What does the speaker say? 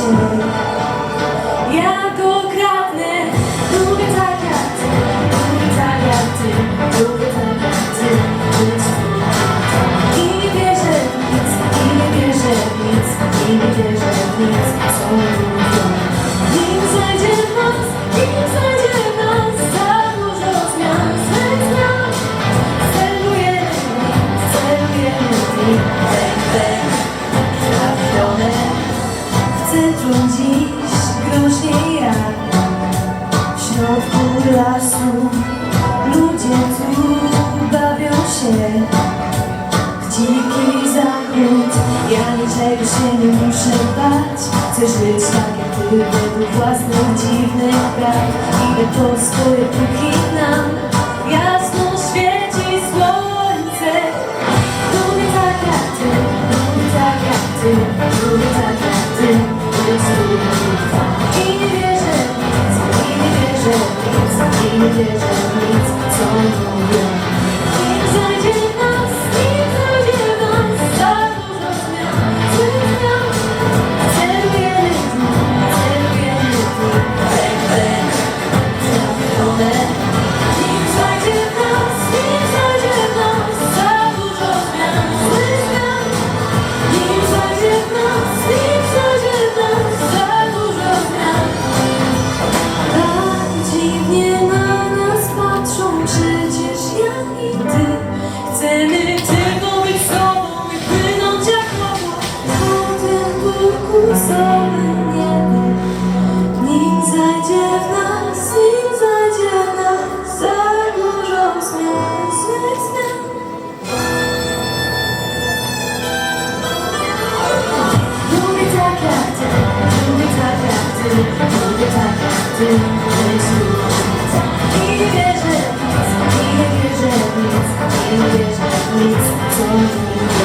Ja go lubię tak jak ty, lubię tak jak ty, lubię tak jak ty, więc tak I nie wierzę w nic, i nie wierzę w nic, i nie wierzę w nic, co? nie muszę bać Chcesz żyć tak jak ty Według własnych dziwnych praw. Idę po swoje póki Thank you.